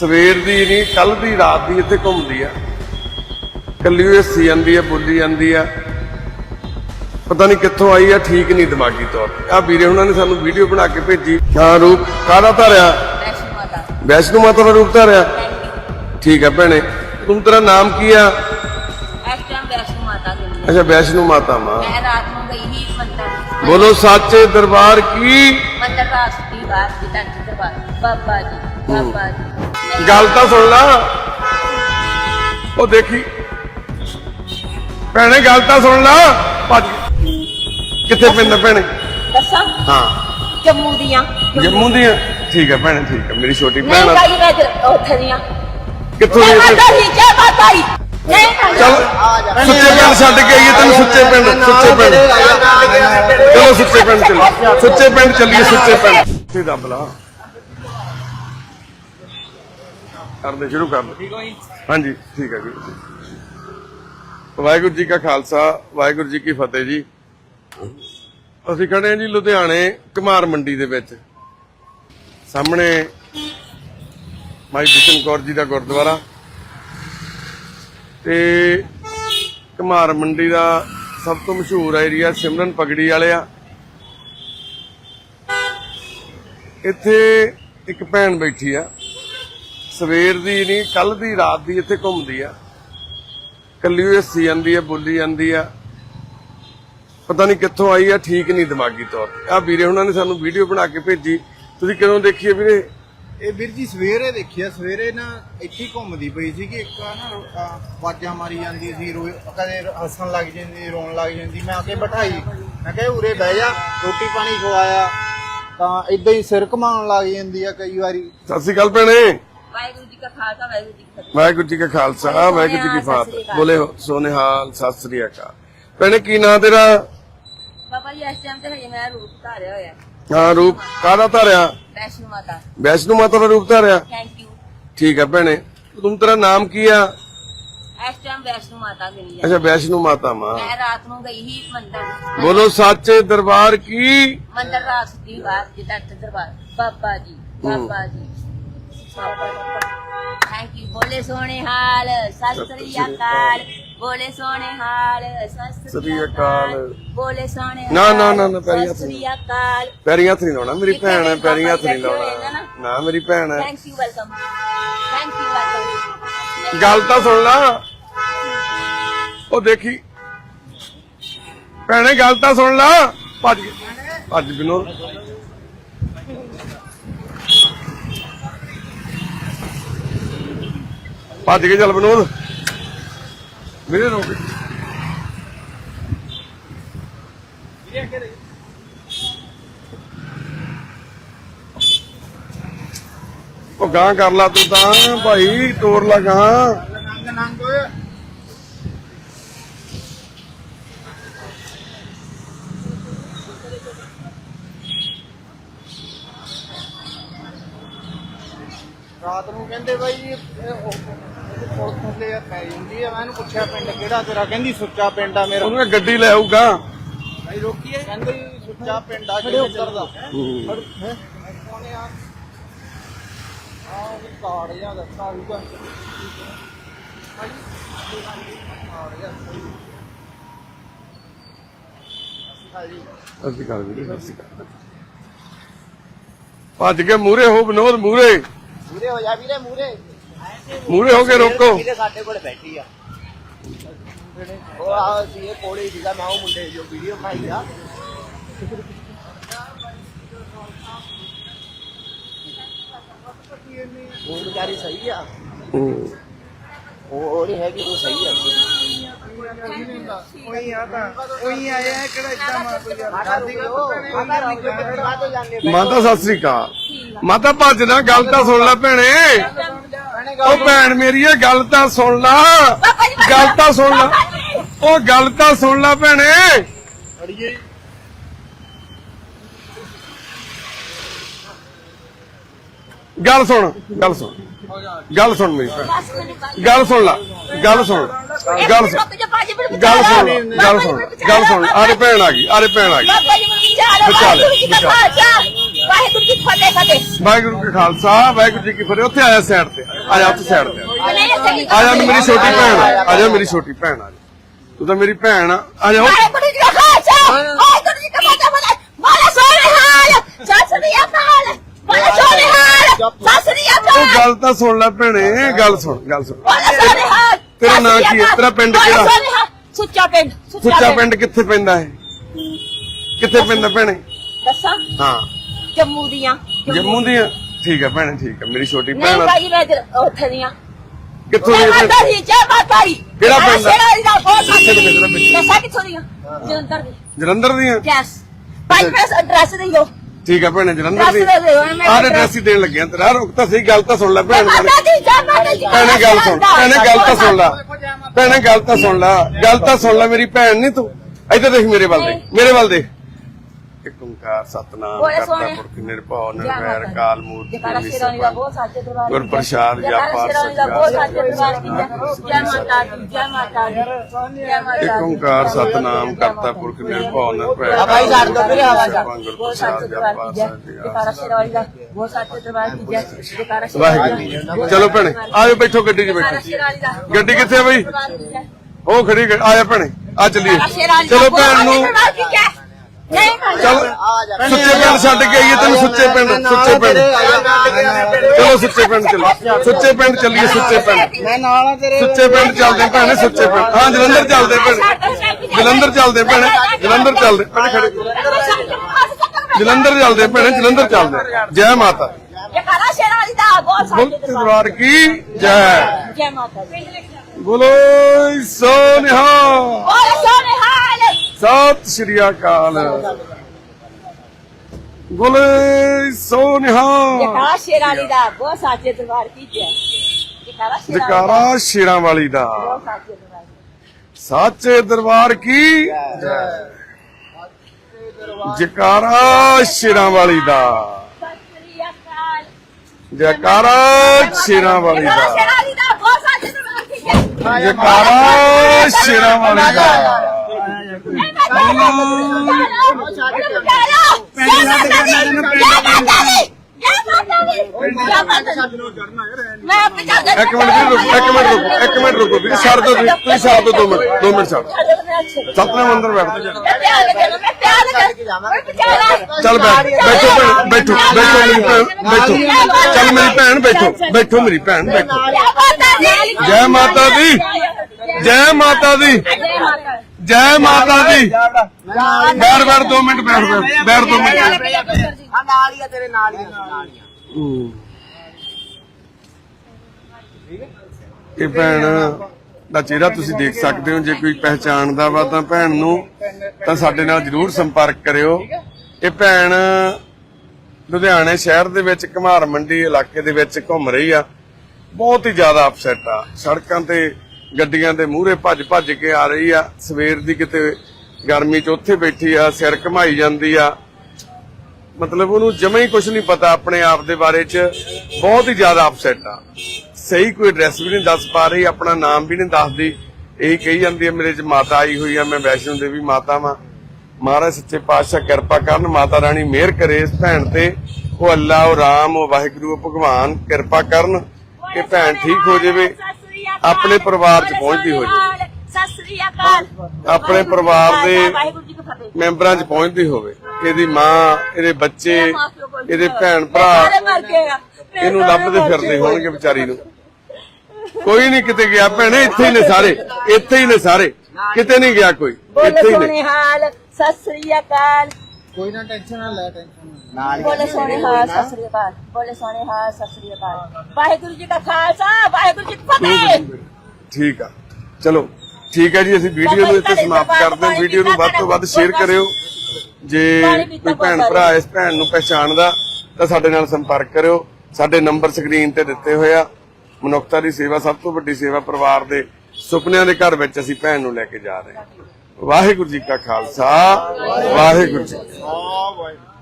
ਸਵੇਰ ਦੀ ਨਹੀਂ ਕੱਲ ਦੀ ਰਾਤ ਦੀ ਇੱਥੇ ਘੁੰਮਦੀ ਆ। ਕੱਲੀ ਹੋਈ ਹੱਸੀ ਜਾਂਦੀ ਆ ਬੋਲੀ ਜਾਂਦੀ ਆ। ਪਤਾ ਨਹੀਂ ਕਿੱਥੋਂ ਆਈ ਆ ਠੀਕ ਨਹੀਂ ਦਿਮਾਗੀ ਤੌਰ ਤੇ। ਆ ਵੀਰੇ ਉਹਨਾਂ ਨੇ ਸਾਨੂੰ ਵੀਡੀਓ ਬਣਾ ਕੇ ਭੇਜੀ। ਹਾਂ ਰੂਪ ਕਾਹਦਾ ਧਾਰਿਆ? ਵੈਸ਼ਨੂ ਮਾਤਾ ਦਾ ਰੂਪ ਧਾਰਿਆ? ਠੀਕ ਹੈ ਭੈਣੇ। ਤੂੰ ਤੇਰਾ ਨਾਮ ਕੀ ਆ? ਅੱਛਾ ਵੈਸ਼ਨੂ ਮਾਤਾ ਮਾਂ। ਮੈਂ ਰਾਤ ਨੂੰ ਗਈ ਹੀ ਮੰਦਰ ਬੋਲੋ ਸੱਚੇ ਦਰਬਾਰ ਕੀ? ਮੰਦਰ ਬਾਤ ਦੀ ਦਰਬਾਰ ਬਾਬਾ ਜੀ ਬਾਬਾ ਜੀ ਗੱਲ ਤਾਂ ਸੁਣ ਲਾ। ਉਹ ਦੇਖੀ। ਭੈਣੇ ਗੱਲ ਤਾਂ ਸੁਣ ਲਾ। ਭੱਜ ਕਿੱਥੇ ਪਿੰਡ ਆ ਭੈਣੇ? ਦੱਸਾਂ? ਹਾਂ। ਜੰਮੂ ਦੀਆਂ। ਜੰਮੂ ਦੀ ਆ? ਠੀਕ ਹੈ ਭੈਣੇ ਠੀਕ ਹੈ। ਮੇਰੀ ਛੋਟੀ ਨਹੀਂ ਭੈਣ ਆ। ਗਈ ਮੈਂ ਜ- ਉੱਥੇ ਦੀਆਂ। ਕਿੱਥੋਂ ਦੀ ਮਾਤਾ ਇੱਥੇ? ਦੀ ਜੈ ਮਾਤਾ ਜੈ ਚੱਲ ਮਾਤਾ ਸੁੱਚੇ ਪਿੰਡ ਛੱਡ ਕੇ ਆਈਏ ਤੈਨੂੰ ਸੁੱਚੇ ਪਿੰਡ ਸੁੱਚੇ ਪਿੰਡ। ਚਲੋ ਸੁੱਚੇ ਪਿੰਡ ਚਲੋ ਸੁੱਚੇ ਪਿੰਡ ਚੱਲੀਏ। ਸੁੱਚੇ ਪਿੰਡ ਤੇ ਦੱਬ ਲਾ ਕਰਦੇ ਸ਼ੁਰੂ ਕਰ ਲਓ ਠੀਕ ਹੋ ਜੀ? ਹਾਂਜੀ ਠੀਕ ਹੈ ਜੀ। ਵਾਹਿਗੁਰੂ ਜੀ ਕਾ ਖਾਲਸਾ ਵਾਹਿਗੁਰੂ ਜੀ ਕੀ ਫਤਿਹ ਜੀ। ਅਸੀਂ ਖੜੇ ਹਾਂ ਜੀ ਲੁਧਿਆਣੇ ਕੁਮਾਰ ਮੰਡੀ ਦੇ ਵਿੱਚ। ਸਾਹਮਣੇ ਮਾਈ ਬਿਸ਼ਨ ਕੌਰ ਜੀ ਦਾ ਗੁਰਦੁਆਰਾ। ਤੇ ਕੁਮਾਰ ਮੰਡੀ ਦਾ ਸਭ ਤੋਂ ਮਸ਼ਹੂਰ ਏਰੀਆ ਸਿਮਰਨ ਪਗੜੀ ਵਾਲੇ ਆ। ਇੱਥੇ ਇੱਕ ਭੈਣ ਬੈਠੀ ਆ। ਸਵੇਰ ਦੀ ਨਹੀਂ ਕੱਲ ਦੀ ਰਾਤ ਦੀ ਇੱਥੇ ਘੁੰਮਦੀ ਆ। ਕੱਲੀ ਹੋਈ ਹੱਸੀ ਜਾਂਦੀ ਆ ਬੋਲੀ ਜਾਂਦੀ ਆ। ਪਤਾ ਨਹੀਂ ਕਿੱਥੋਂ ਆਈ ਆ ਠੀਕ ਨਹੀਂ ਦਿਮਾਗੀ ਤੌਰ ਤੇ। ਆ ਵੀਰੇ ਉਹਨਾਂ ਨੇ ਸਾਨੂੰ ਵੀਡੀਓ ਬਣਾ ਕੇ ਭੇਜੀ। ਤੁਸੀਂ ਕਦੋਂ ਦੇਖੀ ਆ ਵੀਰੇ? ਇਹ ਵੀਰ ਜੀ ਸਵੇਰੇ ਦੇਖਿਆ ਸਵੇਰੇ ਨਾ ਇੱਥੇ ਹੀ ਘੁੰਮਦੀ ਪਈ ਸੀ ਕਿ ਇੱਕ ਨਾ ਰੋ- ਅਹ ਆਵਾਜ਼ਾਂ ਮਾਰੀ ਜਾਂਦੀ ਸੀ ਰੋਏ ਕਦੇ ਹੱਸਣ ਲੱਗ ਜਾਂਦੀ ਰੋਣ ਲੱਗ ਜਾਂਦੀ। ਮੈਂ ਆ ਕੇ ਬਿਠਾਈ। ਮੈਂ ਕਿਹਾ ਉਰੇ ਬਹਿ ਜਾ ਰੋਟੀ ਪਾਣੀ ਖਵਾਇਆ। ਤਾਂ ਇਦਾਂ ਹੀ ਸਿਰ ਘਮਾਉਣ ਲੱਗ ਜਾਂਦੀ ਆ ਕਈ ਵਾਰੀ। ਸਤਿ ਸ਼੍ਰੀ ਅਕਾਲ ਭੈਣੇ। ਵਾਹਿਗੁਰੂ ਜੀ ਕਾ ਖਾਲਸਾ ਵਾਹਿਗੁਰੂ ਜੀ ਕੀ ਫਤਿਹ। ਵਾਹਿਗੁਰੂ ਜੀ ਕਾ ਖਾਲਸਾ ਵਾਹਿਗੁਰੂ ਜੀ ਕੀ ਸਤਿ ਸ੍ਰੀ ਫਤਿਹ। ਅਕਾਲ। ਬੋਲੇ ਹੋ ਸੋਨੇਹਾਲ ਸਤਿ ਸ੍ਰੀ ਅਕਾਲ। ਭੈਣੇ ਕੀ ਨਾਂ ਤੇਰਾ? ਬਾਬਾ ਜੀ ਇਸ ਟਾਈਮ ਤੇ ਹਜੇ ਮੈਂ ਰੂਪ ਧਾਰਿਆ ਹੋਇਆ। ਹਾਂ ਰੂਪ ਕਾਹਦਾ ਧਾਰਿਆ? ਵੈਸ਼ਨੂ ਮਾਤਾ। ਵੈਸ਼ਨੂ ਮਾਤਾ ਦਾ ਰੂਪ ਧਾਰਿਆ? ਥੈਂਕ ਯੂ ਠੀਕ ਹੈ ਭੈਣੇ ਤੂੰ ਤੇਰਾ ਨਾਮ ਕੀ ਆ? ਇਸ ਟਾਈਮ ਵੈਸ਼ਨੂ ਮਾਤਾ ਲਈ ਅੱਛਾ ਵੈਸ਼ਨੂ ਮਾਤਾ ਮਾਂ। ਮੈਂ ਰਾਤ ਨੂੰ ਗਈ ਹੀ ਮੰਦਰ। ਬੋਲੋ ਸੱਚੇ ਦਰਬਾਰ ਕੀ? ਮੰਦਰ ਬਾਤ ਦੀ ਤੰਤ ਦਰਬਾਰ। ਬਾਬਾ ਜੀ ਬਾਬਾ ਜੀ। ਥੈਂਕ ਯੂ ਬੋਲੇ ਸੋਹਣੇ ਹਾਲ ਸਤਿ ਸ੍ਰੀ ਅਕਾਲ। ਬੋਲੇ ਸੋਹਣੇ ਹਾਲ ਸਤਿ ਸ੍ਰੀ ਅਕਾਲ। ਬੋਲੇ ਸੋਹਣੇ ਨਾ, ਨਾ, ਨਾ, ਨਾ, ਪੈਰੀਂ ਸਤਿ ਹੱਥ ਸ੍ਰੀ ਅਕਾਲ। ਪੈਰੀਂ ਹੱਥ ਨਹੀਂ ਲਾਉਣਾ। ਮੇਰੀ ਭੈਣ ਹੈ ਪੈਰੀਂ ਹੱਥ ਨਹੀਂ ਲਾਉਣਾ। ਨੇ ਮੇਰੀ ਭੈਣ ਹੈ। Thank you welcome thank you welcome ਗੱਲ ਤਾਂ ਸੁਣ ਲਾ। ਉਹ ਦੇਖੀ। ਭੈਣੇ ਗੱਲ ਤਾਂ ਸੁਣ ਲਾ। ਭੱਜ ਭੱਜ ਬਿਨੋ ਭੱਜ ਕੇ ਚੱਲ ਬਨੋਦ। ਮੇਰੇ ਰੋਕ। ਉਹ ਗਾਂ ਕਰ ਲਾ ਤੂੰ ਤਾਂ, ਭਾਈ ਤੋੜ ਲਾ ਗਾਂ ਨੰਗ ਨੰਗ ਰਾਤ ਨੂੰ ਕਹਿੰਦੇ ਬਾਈ ਥੱਲੇ ਆ ਪੈ ਜਾਂਦੀ ਆ। ਮੈਂ ਇਹਨੂੰ ਪੁੱਛਿਆ ਪਿੰਡ ਕਿਹੜਾ ਤੇਰਾ? ਕਹਿੰਦੀ ਸੁੱਚਾ ਪਿੰਡ ਆ ਮੇਰਾ। ਉਹਨੂੰ ਇਹ ਗੱਡੀ ਲੈ ਆਊਗਾ। ਭਾਈ ਰੋਕੀਏ ਕਹਿੰਦੇ ਜੀ ਸੁੱਚਾ ਪਿੰਡ ਆ ਕਿਹੜੇ ਉੱਤਰ ਦਾ। ਹੂੰ। ਹੈ? ਕੋਨੇ ਆ ਆ ਉਹ ਕਾਰਡ ਜਾਂ ਦੱਸਾ ਆਊਗਾ ਅਸੀਂ ਕਰ ਵੀਰੇ ਅਸੀਂ ਕਰ ਭੱਜ ਕੇ ਮੂਰੇ ਹੋ ਬਨੋਦ ਮੂਰੇ ਮੂਰੇ ਹੋ ਜਾ ਵੀਰੇ ਮੂਰੇ ਮੂਰੇ ਹੋ ਕੇ ਰੋਕੋ। ਵੀਰੇ ਸਾਡੇ ਕੋਲ ਬੈਠੀ ਆ। ਉਹ ਆ ਸੀ ਇਹ ਕੋਲੇ ਸੀਗਾ ਮੈਂ ਉਹ ਮੁੰਡੇ ਜੋ ਵੀਡੀਓ ਬਣਾਈ ਆ। ਉਹ ਵਿਚਾਰੀ ਸਹੀ ਆ। ਉਹ ਉਹ ਨਹੀਂ ਹੈਗੀ ਉਹ ਸਹੀ ਆ। ਉਹੀ ਆ ਤਾਂ ਉਹੀ ਆਇਆ ਹੈ ਕਿਹੜਾ ਇਦਾਂ ਮਾਰ ਕੋਈ ਸ਼ਾਦੀ ਮਾਤਾ ਸਤਿ ਸ੍ਰੀ ਅਕਾਲ। ਮਾਤਾ ਭੱਜ ਨਾ ਗੱਲ ਤਾਂ ਸੁਣ ਲੈ ਭੈਣੇ। ਉਹ ਭੈਣ ਮੇਰੀ ਇਹ ਗੱਲ ਤਾਂ ਸੁਣ ਲਾ। ਗੱਲ ਤਾਂ ਸੁਣ ਲਾ। ਉਹ ਗੱਲ ਤਾਂ ਸੁਣ ਲੈ ਭੈਣੇ। ਅੜੀਏ। ਗੱਲ ਸੁਣ ਗੱਲ ਸੁਣ। ਗੱਲ ਸੁਣ ਮੇਰੀ ਭੈਣ। ਗੱਲ ਸੁਣ। ਲਾ। ਗੱਲ ਸੁਣ। ਗੱਲ ਸੁਣ। ਗੱਲ ਸੁਣ ਗੱਲ ਸੁਣ ਗੱਲ ਸੁਣ। ਆਰੇ ਭੈਣ ਆ ਗਈ ਆਰੇ ਭੈਣ ਆ ਗਈ। ਵਾਹਿਗੁਰੂ ਜੀ ਕਾ ਖਾਲਸਾ। ਵਾਹਿਗੁਰੂ ਜੀ ਕੀ ਫਤਿਹ ਉੱਥੇ ਆਇਆ ਸਾਈਡ ਤੇ। ਆ ਜਾ ਉੱਥੇ ਸਾਈਡ ਤੇ ਆ। ਜਾ। ਮੇਰੀ ਛੋਟੀ ਭੈਣ ਆ ਆ ਜਾ ਮੇਰੀ ਛੋਟੀ ਭੈਣ ਆ ਜਾ। ਤੂੰ ਤਾਂ ਮੇਰੀ ਭੈਣ ਆ। ਆ ਜਾ ਉਹ ਅਕਾਲ ਗੱਲ ਤਾਂ ਸੁਣ ਲੈ ਭੈਣੇ ਗੱਲ ਸੁਣ ਗੱਲ ਸੁਣ। ਤੇਰਾ ਨਾਂ ਕੀ ਹੈ? ਤੇਰਾ ਪਿੰਡ ਕਿਹੜਾ? ਸੁੱਚਾ ਪਿੰਡ ਸੁੱਚਾ ਪਿੰਡ। ਕਿੱਥੇ ਪੈਂਦਾ ਹੈ ਕਿੱਥੇ ਪੈਂਦਾ ਭੈਣੇ? ਦੱਸਾਂ? ਹਾਂ। ਜੰਮੂ ਦੀਆਂ। ਜੰਮੂ ਦੀ ਆ? ਠੀਕ ਹੈ ਭੈਣੇ ਠੀਕ ਹੈ। ਮੇਰੀ ਛੋਟੀ ਨਹੀਂ ਭੈਣ ਆ। ਭਾਈ ਮੈਂ ਇੱਧਰ ਉੱਥੇ ਦੀਆਂ ਕਿੱਥੋਂ ਦੀ ਜੈ ਹੈ ਮਾਤਾ ਭੈਣ? ਦੀ ਜੈ ਮਾਤਾ ਦੀ ਕਿਹੜਾ ਪਿੰਡ ਆ? ਸ਼ੇਰਾ ਦੀ ਦਾ ਬਹੁਤ ਤੋਂ ਪਿੱਛੇ ਤੋਂ ਪਿੱਛੇ। ਦੱਸਾਂ ਕਿੱਥੋਂ ਦੀਆਂ ਜਲੰਧਰ ਦੀ। ਜਲੰਧਰ ਦੀ? ਯੈਸ ਭਾਈ ਪ੍ਰੈਸ ਐਡਰੈਸ ਦੇ ਦਿਓ। ਠੀਕ ਹੈ ਭੈਣੇ ਜਲੰਧਰ ਦੀ। ਦੱਸ ਦੇ ਦਿਓ, ਮੈਂ ਆਹ ਐਡਰੈਸ ਹੀ ਦੇਣ ਲੱਗਿਆ ਤੇਰਾ। ਰੁਕ ਤਾਂ ਸਹੀ ਗੱਲ ਤਾਂ ਸੁਣ ਲੈ ਜੈ ਭੈਣ ਮਾਤਾ ਦੀ ਜੈ ਮਾਤਾ ਦੀ ਭੈਣੇ ਗੱਲ ਸੁਣ। ਭੈਣੇ ਗੱਲ ਤਾਂ ਸੁਣ ਲੈ। ਭੈਣੇ ਗੱਲ ਤਾਂ ਸੁਣ ਲੈ। ਗੱਲ ਤਾਂ ਸੁਣ ਲੈ ਮੇਰੀ ਭੈਣ ਨਹੀਂ ਤੂੰ। ਇੱਧਰ ਦੇਖ ਮੇਰੇ ਵੱਲ ਦੇਖ। ਮੇਰੇ ਵੱਲ ਦੇਖ। ਇੱਕ ਓੰਕਾਰ ਸਤਨਾਮ ਬੋਲੇ ਕਰਤਾ ਸੋਹਣੇ। ਪੁਰਖ ਨਿਰਭਉ ਜੈ ਨਿਰਵੈਰ ਮਾਤਾ। ਕਾਲ ਮੂਰਤਿ ਜੈਕਾਰਾ ਸ਼ੇਰਾਨੀ ਦਾ ਬਹੁਤ ਸਾਚੇ ਦਰਬਾਰ ਗੁਰ ਪ੍ਰਸਾਦ ਜਪਾ ਸ਼ੇਰਾਨੀ ਦਾ ਬਹੁਤ ਸਾਚੇ ਦਰਬਾਰ ਕੀ ਜੈ ਜੈ ਮਾਤਾ ਦੀ ਜੈ ਮਾਤਾ ਦੀ ਜੈ ਮਾਤਾ ਇੱਕ ਓੰਕਾਰ ਸਤਨਾਮ ਕਰਤਾ ਪੁਰਖ ਨਿਰਭਉ ਨਿਰਵੈਰ। ਹਵਾਈ ਛੱਡ ਦਿਓ ਵੀਰੇ, ਛੱਡ। ਗੁਰ ਬਹੁਤ ਪ੍ਰਸਾਦ ਸਾਚੇ ਦਰਬਾਰ ਜਪਾ ਕੀ ਜੈ ਜੈਕਾਰਾ ਸ਼ੇਰਾਨੀ ਦਾ ਬਹੁਤ ਸਾਚੇ ਦਰਬਾਰ ਕੀ ਜੈ ਜੈਕਾਰਾ ਵਾਹਿਗੁਰੂ ਚਲੋ ਭੈਣੇ ਆਜੋ ਬੈਠੋ ਗੱਡੀ 'ਚ ਜੈਕਾਰਾ ਬੈਠੋ। ਸ਼ੇਰਾਨੀ ਦਾ ਗੱਡੀ ਕਿੱਥੇ ਆ ਬਈ? ਦਰਬਾਰ ਕੀ ਜੈ ਉਹ ਖੜੀ ਆਜਾ ਭੈਣੇ ਆ ਚੱਲੀਏ। ਚਲੋ ਬਹੁਤ ਭੈਣ ਨੂੰ ਜੈ ਚੱਲ ਸੁੱਚੇ ਪਿੰਡ ਛੱਡ ਕੇ ਆਈਏ ਤੈਨੂੰ ਸੁੱਚੇ ਪਿੰਡ ਸੁੱਚੇ ਪਿੰਡ। ਚਲੋ ਸੁੱਚੇ ਪਿੰਡ ਚੱਲ ਸੁੱਚੇ ਪਿੰਡ ਚੱਲੀਏ ਸੁੱਚੇ ਪਿੰਡ। ਮੈਂ ਨਾਲ ਆ ਤੇਰੇ ਸੁੱਚੇ ਪਿੰਡ ਚੱਲਦੇ ਭੈਣੇ ਸੁੱਚੇ ਪਿੰਡ। ਹਾਂ ਜਲੰਧਰ ਚੱਲਦੇ ਭੈਣੇ। ਜਲੰਧਰ ਚੱਲਦੇ ਭੈਣੇ ਜਲੰਧਰ ਚੱਲਦੇ। ਭੈਣੇ ਖੜੇ। ਜਲੰਧਰ ਚੱਲਦੇ ਭੈਣੇ ਜਲੰਧਰ ਚੱਲਦੇ। ਜੈ ਮਾਤਾ। ਜੈਕਾਰਾ ਸ਼ੇਰਾਨੀ ਦਾ ਬਹੁਤ ਸਾਚੇ ਦਰਬਾਰ ਕੀ? ਜੈ। ਜੈ ਮਾਤਾ ਬੋਲੋ ਸੋਨਿਹਾ ਬੋਲੇ ਹਾਲ ਸਤਿ ਸ਼੍ਰੀ ਅਕਾਲ। ਬੋਲੇ ਸੋਨਿਹਾ। ਜੈਕਾਰਾ ਸ਼ੇਰਾਨੀ ਦਾ ਬਹੁਤ ਸਾਚੇ ਦਰਬਾਰ ਕੀ ਜੈ ਜੈਕਾਰਾ ਦਾ। ਜਕਾਰਾ ਸ਼ੇਰਾਂ ਵਾਲੀ ਦਾ। ਬਹੁਤ ਸਾਚੇ ਦਰਬਾਰ ਸਾਚੇ ਦਰਬਾਰ ਕੀ? ਜਕਾਰਾ ਸ਼ੇਰਾਂ ਵਾਲੀ ਦਾ। ਸਤਿ ਸ੍ਰੀ ਅਕਾਲ ਜਕਾਰਾ ਸ਼ੇਰਾਂ ਵਾਲੀ ਜੈਕਾਰਾ ਦਾ। ਸ਼ੇਰਾਨੀ ਦਾ ਬਹੁਤ ਸਾਚੇ ਮੈਂ ਆਪੇ ਚੱਲ ਇੱਕ ਮਿੰਟ ਵੀਰ ਰੁਕੋ, ਇੱਕ ਮਿੰਟ ਰੁਕੋ, ਇੱਕ ਮਿੰਟ ਰੁਕੋ ਵੀਰ, ਛੱਡ ਦੋ ਤੁਸੀਂ ਤੁਸੀਂ ਛੱਡ ਦੋ ਦੋ ਮਿੰਟ ਦੋ ਮਿੰਟ ਛੱਡ ਸਤਨਾਮ ਅੰਦਰ ਬੈਠ ਜਾ ਚੱਲ ਬੈਠ ਬੈਠੋ ਭੈਣ, ਬੈਠੋ ਬੈਠੋ ਮੇਰੀ ਭੈਣ, ਬੈਠੋ। ਚੱਲ ਮੇਰੀ ਭੈਣ, ਬੈਠੋ ਬੈਠੋ ਮੇਰੀ ਭੈਣ, ਬੈਠੋ। ਜੈ ਮਾਤਾ ਦੀ, ਜੈ ਮਾਤਾ ਦੀ। ਜੈ ਮਾਤਾ ਦੀ। ਬੈਠ ਬੈਠ ਦੋ ਮਿੰਟ ਬੈਠ ਬੈਠ ਬੈਠ ਦੋ ਮਿੰਟ। ਆ ਨਾਲ ਹੀ ਆ ਤੇਰੇ ਨਾਲ ਹੀ ਆ। ਨਾਲ ਹੀ ਆ ਹੂੰ। ਇਹ ਭੈਣ ਦਾ ਚਿਹਰਾ ਤੁਸੀਂ ਦੇਖ ਸਕਦੇ ਹੋ ਜੇ ਕੋਈ ਪਹਿਚਾਣਦਾ ਵਾ ਤਾਂ ਭੈਣ ਨੂੰ ਤਾਂ ਸਾਡੇ ਨਾਲ ਜਰੂਰ ਸੰਪਰਕ ਕਰਿਓ। ਇਹ ਭੈਣ ਲੁਧਿਆਣੇ ਸ਼ਹਿਰ ਦੇ ਵਿੱਚ ਘਮਾਰ ਮੰਡੀ ਇਲਾਕੇ ਦੇ ਵਿੱਚ ਘੁੰਮ ਰਹੀ ਆ। ਬਹੁਤ ਹੀ ਜ਼ਿਆਦਾ ਅਪਸੈਟ ਆ। ਸੜਕਾਂ ਤੇ ਗੱਡੀਆਂ ਦੇ ਮੂਹਰੇ ਭੱਜ ਭੱਜ ਕੇ ਆ ਰਹੀ ਆ। ਸਵੇਰ ਦੀ ਕਿਤੇ ਗਰਮੀ 'ਚ ਉੱਥੇ ਬੈਠੀ ਆ, ਸਿਰ ਘਮਾਈ ਜਾਂਦੀ ਆ। ਮਤਲਬ ਉਹਨੂੰ ਜਮਾ ਹੀ ਕੁਝ ਨਹੀਂ ਪਤਾ ਆਪਣੇ ਆਪ ਦੇ ਬਾਰੇ ਚ। ਬਹੁਤ ਹੀ ਜ਼ਿਆਦਾ ਅਪਸੈਟ ਆ। ਸਹੀ ਕੋਈ ਐਡਰੈਸ ਵੀ ਨਹੀਂ ਦੱਸ ਪਾ ਰਹੀ, ਆਪਣਾ ਨਾਮ ਵੀ ਨਹੀਂ ਦੱਸਦੀ। ਇਹ ਕਹੀ ਜਾਂਦੀ ਹੈ ਮੇਰੇ ਚ ਮਾਤਾ ਆਈ ਹੋਈ ਆ, ਮੈਂ ਵੈਸ਼ਨੋ ਦੇਵੀ ਮਾਤਾ ਵਾਂ। ਮਹਾਰਾਜ ਸੱਚੇ ਪਾਤਸ਼ਾਹ ਕਿਰਪਾ ਕਰਨ, ਮਾਤਾ ਰਾਣੀ ਮਿਹਰ ਕਰੇ ਇਸ ਭੈਣ ਤੇ। ਉਹ ਅੱਲਾ, ਉਹ ਰਾਮ, ਉਹ ਵਾਹਿਗੁਰੂ, ਉਹ ਭਗਵਾਨ ਕਿਰਪਾ ਕਰਨ ਕਿ ਭੈਣ ਠੀਕ ਹੋ ਜਾਵੇ। ਆਪਣੇ ਪਰਿਵਾਰ ਚ ਪਹੁੰਚਦੀ ਹੋ ਜਾਵੇ ਸਤਿ ਸ੍ਰੀ ਅਕਾਲ। ਆਪਣੇ ਪਰਿਵਾਰ ਦੇ ਜੀ ਮੈਂਬਰਾਂ ਚ ਪਹੁੰਚਦੀ ਹੋਵੇ। ਇਹਦੀ ਮਾਂ ਇਹਦੇ ਬੱਚੇ ਇਹਦੇ ਭੈਣ ਭਰਾ ਇਹਨੂੰ ਲੱਭਦੇ ਫਿਰਦੇ ਹੋਣਗੇ ਵਿਚਾਰੀ ਨੂੰ। ਕੋਈ ਨਹੀਂ ਕਿਤੇ ਗਿਆ। ਭੈਣੇ ਇੱਥੇ ਹੀ ਨੇ ਸਾਰੇ। ਇੱਥੇ ਹੀ ਨੇ ਸਾਰੇ। ਕਿਤੇ ਨਹੀਂ ਗਿਆ ਕੋਈ। ਇੱਥੇ ਹੀ ਨੇ। ਹਾਲ। ਸਤਿ ਸ੍ਰੀ ਅਕਾਲ। ਕੋਈ ਨਾ ਟੈਨਸ਼ਨ ਨਾ ਲੈ ਟੈਨਸ਼ਨ ਨਾਲ ਬੋਲੇ ਸੋਹਣੇ ਹਾਲ ਸਤਿ ਸ੍ਰੀ ਅਕਾਲ। ਬੋਲੇ ਸੋਹਣੇ ਹਾਲ ਸਤਿ ਸ੍ਰੀ ਅਕਾਲ। ਵਾਹਿਗੁਰੂ ਜੀ ਕਾ ਖਾਲਸਾ ਵਾਹਿਗੁਰੂ ਜੀ ਕੀ ਫਤਿਹ। ਠੀਕ ਆ। ਚਲੋ ਠੀਕ ਹੈ ਜੀ ਅਸੀਂ ਵੀਡੀਓ ਨੂੰ ਇੱਥੇ ਸਮਾਪਤ ਕਰਦੇ ਹਾਂ। ਵੀਡੀਓ ਨੂੰ ਵੱਧ ਤੋਂ ਵੱਧ ਸ਼ੇਅਰ ਕਰਿਓ। ਜੇ ਕੋਈ ਭੈਣ ਭਰਾ ਇਸ ਭੈਣ ਨੂੰ ਪਛਾਣਦਾ ਤਾਂ ਸਾਡੇ ਨਾਲ ਸੰਪਰਕ ਕਰਿਓ। ਸਾਡੇ ਨੰਬਰ ਸਕਰੀਨ ਤੇ ਦਿੱਤੇ ਹੋਏ ਆ। ਮਨੁੱਖਤਾ ਦੀ ਸੇਵਾ ਸਭ ਤੋਂ ਵੱਡੀ ਸੇਵਾ ਪਰਿਵਾਰ ਦੇ ਸੁਪਨਿਆਂ ਦੇ ਘਰ ਵਿੱਚ ਅਸੀਂ ਭੈਣ ਨੂੰ ਲੈ ਕੇ ਜਾ ਰਹੇ ਹਾਂ। ਵਾਹਿਗੁਰੂ ਜੀ ਕਾ ਖਾਲਸਾ ਵਾਹਿਗੁਰੂ ਜੀ ਕੀ ਫਤਿਹ।